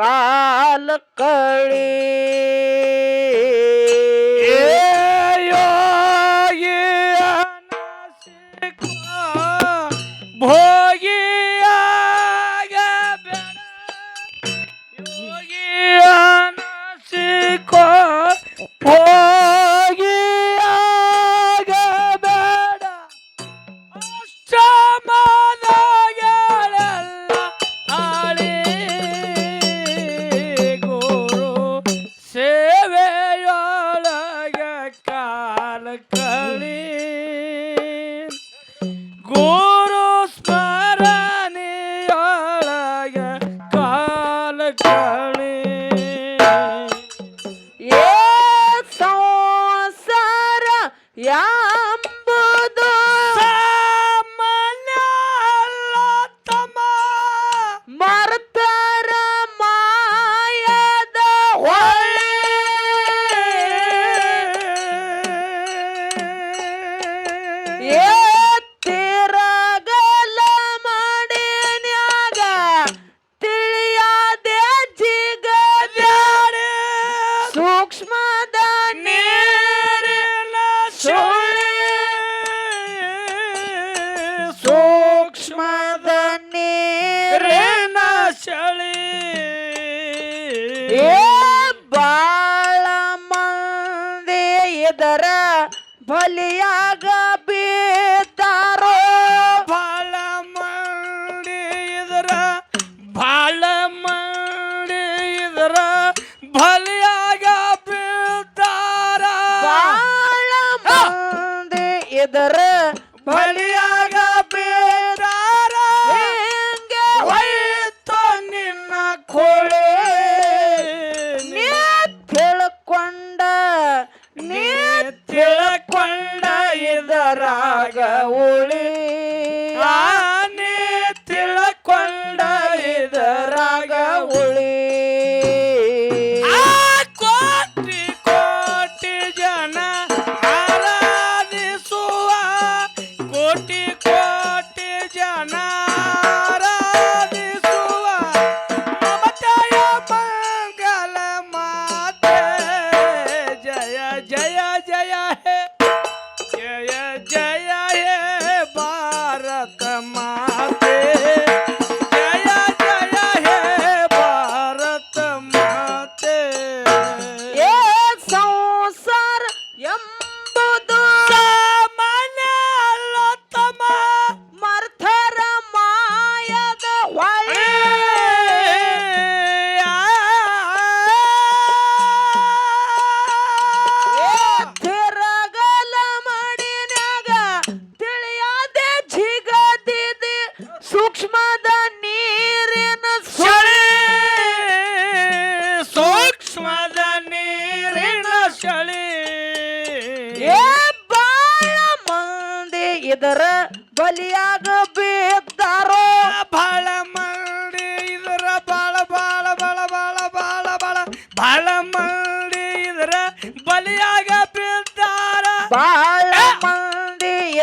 काल कड़ी भो ಸೂಕ್ಷ್ಮ ಬದರ ಬಲಿಯಾಗ ಬೇಡಾರ ಹೋಯ್ತು ನಿನ್ನ ಕೋಳಿ. ನೀ ತಿಳ್ಕೊಂಡ ನೀ ತಿಳ್ಕೊಂಡ ಇದರಾಗ ಉಳಿ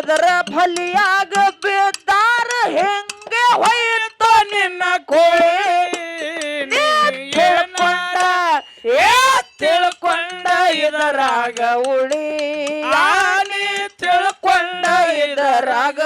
ಅದರ ಬಲಿಯಾಗ ಬಿದ್ದಾರ ಹೆಂಗೆ ಹೊಯ್ತು ನಿನ್ನ ಕೋಳಿ? ತಿಳ್ಕೊಂಡ ಏ ತಿಳ್ಕೊಂಡ ಇದರಾಗ ಉಳಿ ತಿಳ್ಕೊಂಡ ಇದರಾಗ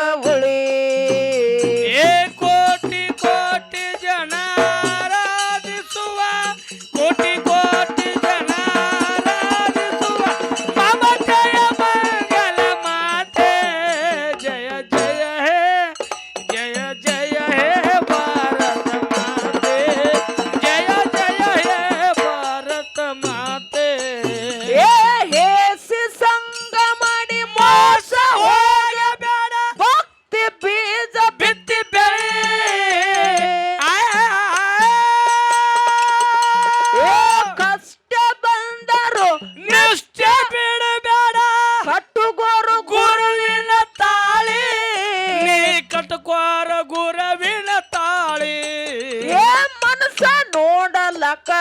ನೋಡ್ಲಕ್ಕ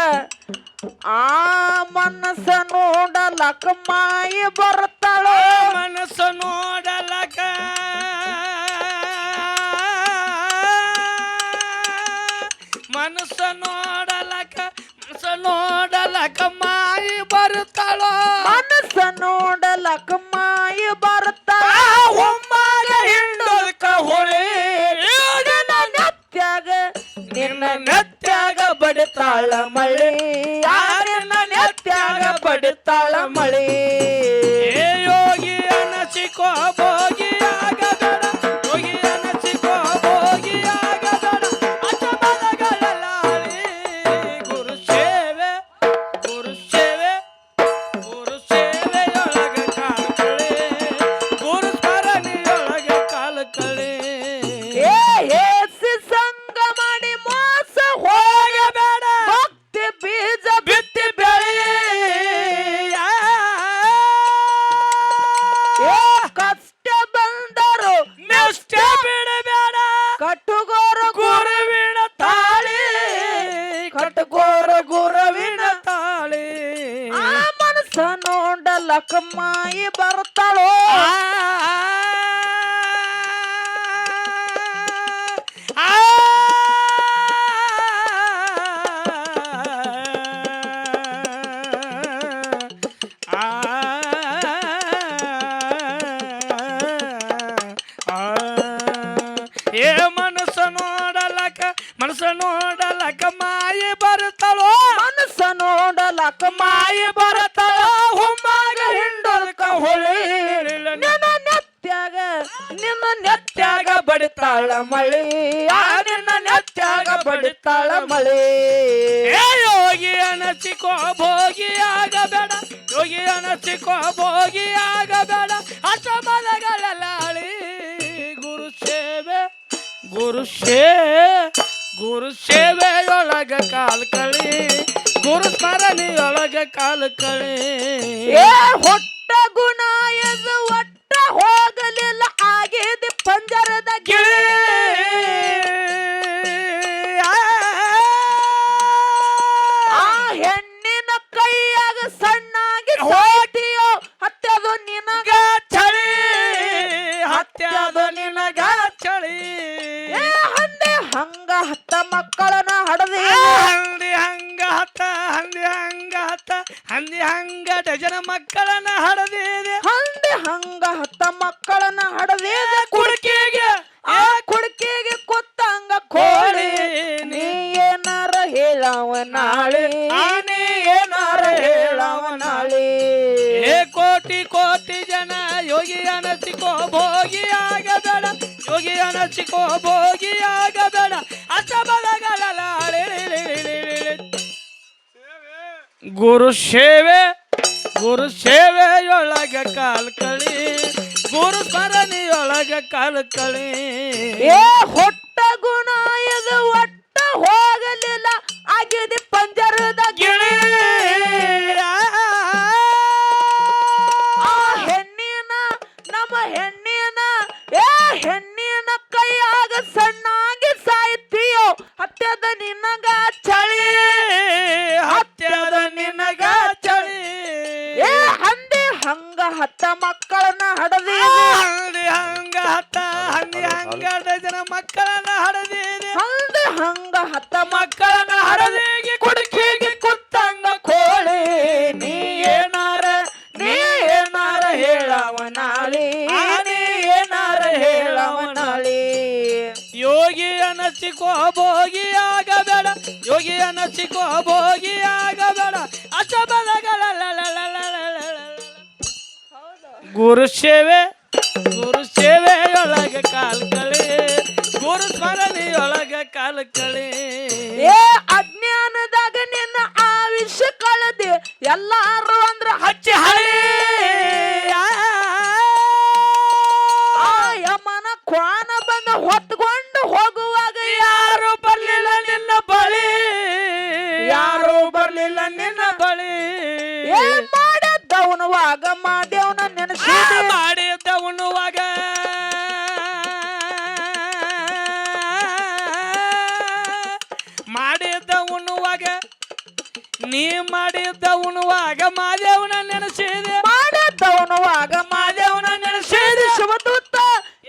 ಆ ಮನಸ್ಸ ನೋಡಲಕ್ಕ ಮಾಯಿ ಬರ್ತಾಳ ಮನಸ್ಸು ನೋಡಲಕ್ಕ ಬಡಿತಾಳ ಮಳಿ ಆ ನಿನ್ನ ನೆತ್ಯಾಗ ಬಡಿತಾಳ ಮಳಿ ನೋಡಲಕ ಮಾಯಿ ಬರ್ತಾಳೋ ಏ ಮನಸ್ಸು ನೋಡಲಕ ಮನಸ್ಸು ನೋಡಲಕ ಮಾಯಿ ಬರುತ್ತಳೋ ಮನಸ್ಸ ನೋಡಲಕ ಮಾಯಿ ಬರುತ್ತ ಹಿಂಡೋದಕ್ಕ ನಿಮ್ಮ ನಿನ್ನ ನೆತ್ಯಾಗ ನಿನ್ನ ನೆತ್ಯಾಗ ಬಡಿತಾಳ ಮಳೆ. ಆ ನಿನ್ನ ನೆತ್ಯಾಗ ಬಡಿತಾಳ ಮಳೆ. ಏ ಯೋಗಿ ಅನಸಿಕೋ ಭೋಗಿ ಆಗಬೇಡ. ಯೋಗಿ ಅನಸಿಕೋ ಭೋಗಿ ಆಗಬೇಡ. ಅಸಮಲಗಳಲ್ಲಾಳಿ ಗುರು ಸೇವೆ ಗುರು ಸೇ ಗುರು ಸೇವೆಯೊಳಗ ಕಾಲ್ ಕಳಿ. ಗುರು ಸ್ಮರಣೆಯೊಳಗ ಕಾಲ್ ಕಳಿ. ಏ ಹೊಟ್ಟ ಗುಣ ಎದು ಒಟ್ಟ ಹೋಗಲಿಲ್ಲ. ಆಗಿದೆ ಪಂಜರದ ಗಿಳಿ ಹೇಳವ ನಾಳೆ ಆನೆ ಏನಾರ ಹೇಳವ ನಾಳೆ ಏ ಕೋಟಿ ಕೋಟಿ ಜನ ಯೋಗಿ ಅನಸಿಕೋ ಭೋಗಿ ಆಗಬೇಡ. ಯೋಗಿ ಅನಸಿಕೋ ಭೋಗಿ ಆಗಬೇಡ. ಅಸಬಲಗಳಲಾಳೆ ಗುರು ಸೇವೆ ಗುರು ಸೇವೆಯೊಳಗ ಕಾಲ್ ಕಳಿ. ಗುರು ಸ್ಮರಣೆಯೊಳಗ ಕಾಲ್ ಕಳಿ. ಏ ಹೊಟ್ಟ ಮಕ್ಕಳನ್ನ ಹಡದಿ ಹಂಗ ಹತ್ತ ಹಂದಿ ಹಂಗ ಜನ ಮಕ್ಕಳನ್ನ ಹಡದಿದೆ ಹಂದಿ ಹಂಗ ಹತ್ತ ಮಕ್ಕಳನ್ನ ಹಡದಿಗೆ ಕುಡುಕಿಗೆ ಕುತ್ತಂಗ ಕೋಳಿ? ನೀ ಏನಾರ ನೀ ಏನಾರ ಹೇಳವ ನಾಳಿ ನೀ ಏನಾರ ಹೇಳವ ನಾಳಿ ಯೋಗಿ ಅನಸಿಕೋ ಭೋಗಿ ಆಗಬೇಡ. ಯೋಗಿ ಅನಸಿಕೋ ಭೋಗಿ ಆಗಬೇಡ. ಗುರು ಸೇವೆ ಗುರು ಸೇವೆಯೊಳಗೆ ಕಾಲ್ ಕಳೆ ಗುರು ಸ್ಮರಣೆಯೊಳಗೆ ಕಾಲು ಕಳೆ. ಏ ಅಜ್ಞಾನದಾಗ ನಿನ್ನ ಆವಿಷ ಕಳೆದೆ ಎಲ್ಲಾರು ಅಂದ್ರ ಹಚ್ಚಿ ಹಳೆ. ಯಮನ ಕ್ವಾನ ಬಂದ ಹೊತ್ಕೊಂಡು ಹೋಗುವಾಗ ಯಾರು ಬರ್ಲಿಲ್ಲ ನಿನ್ನ ಬಳಿ? ಯಾರು ಬರ್ಲಿಲ್ಲ ನಿನ್ನ ಬಳಿ? ಏ ಮಾಡಿದ್ದವನವಾಗ ಮಾಡ್ಯವನ ನೆನೆಸಿ ಮಾಡಿದ್ದ ಉಣ್ಣುವಾಗ ಮಾಡಿದ್ದ ಉಣ್ಣುವಾಗ ನೀ ಮಾಡಿದ್ದ ಉಣ್ಣುವಾಗ ಮಾದೇವನ ನೆನೆಸಿದೆ. ಮಾಡಿದ್ದ ಉಣ್ಣುವಾಗ ಮಾದೇವನ ನೆನೆಸಿದೆ. ಶಿವದೂತ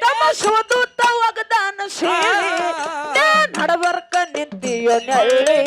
ತಮ್ಮ ಶಿವದೂತ ವಾಗ್ದಾನ ಸೇರಿ ನಡಬರ್ಕ ನಿಂತಿಯ ನೆಲ್ಲಿ.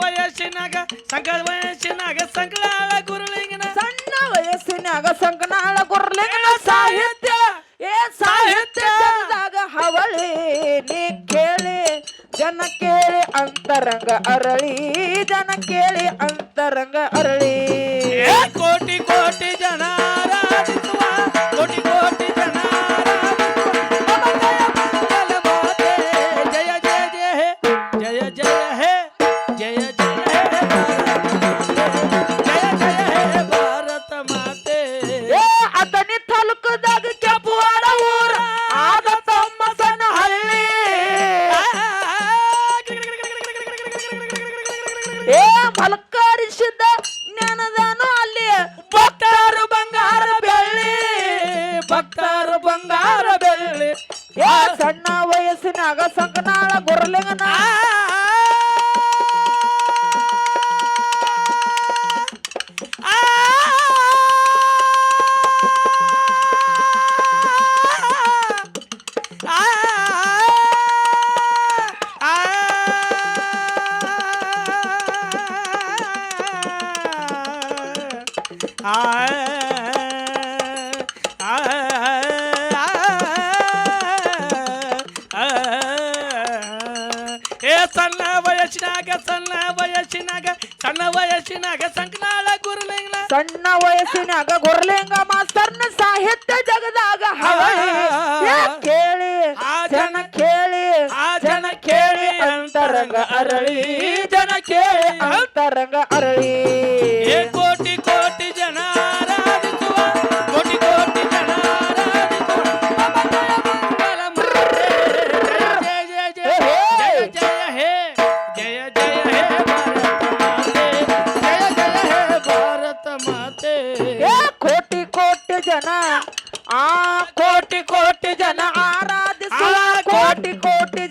ವಯಸ್ಸಿನಾಗ ಸಂಕಳ ವಯಸ್ಸಿನಾಗ ಸಂಕಲಾಳ ಗುರುಲಿಂಗನ. ಸಣ್ಣ ವಯಸ್ಸಿನಾಗ ಸಂಕನಾಳ ಗುರುಲಿಂಗನ ಸಾಹಿತ್ಯ ಏ ಸಾಹಿತ್ಯ ಜನದಾಗ ಹವಳಿ ನೀ ಕೇಳಿ ಜನ ಕೇಳಿ ಅಂತರಂಗ ಅರಳಿ ಜನ ಕೇಳಿ ಅಂತರಂಗ ಅರಳಿ. ಏ ಕೋಟಿ ಕೋಟಿ ಭಕ್ತರು ಬಂಗಾರ ಬೆಳ್ಳಿ. ಏ ಸಣ್ಣ ವಯಸ್ಸಿನಾಗ ಸಂಕನಾಳ ಗುರುಲಿಂಗನ. ಏ ವಯಸ್ಸಿನಾಗ ಸಣ್ಣ ವಯಸ್ಸಿನಾಗ ಸಣ್ಣ ವಯಸ್ಸಿನಾಗ ಸಂಕನಾಳ ಗುರುಲಿಂಗ. ಸಣ್ಣ ವಯಸ್ಸಿನಾಗ ಗುರುಲಿಂಗ ಮಾಸ್ತರ್ನ ಸಾಹಿತ್ಯ ಜಗದಾಗ. ಕೇಳಿ ಆ ಜನ ಕೇಳಿ ಆ ಜನ ಕೇಳಿ ಅಂತರಂಗ ಅರಳಿ. ಜನ ಕೇಳಿ ಅಂತರಂಗ ಅರಳಿ. ಕೋಟಿ ಜನ ಆರಾಧಿಸುವ ಆ ಕೋಟಿ ಕೋಟಿ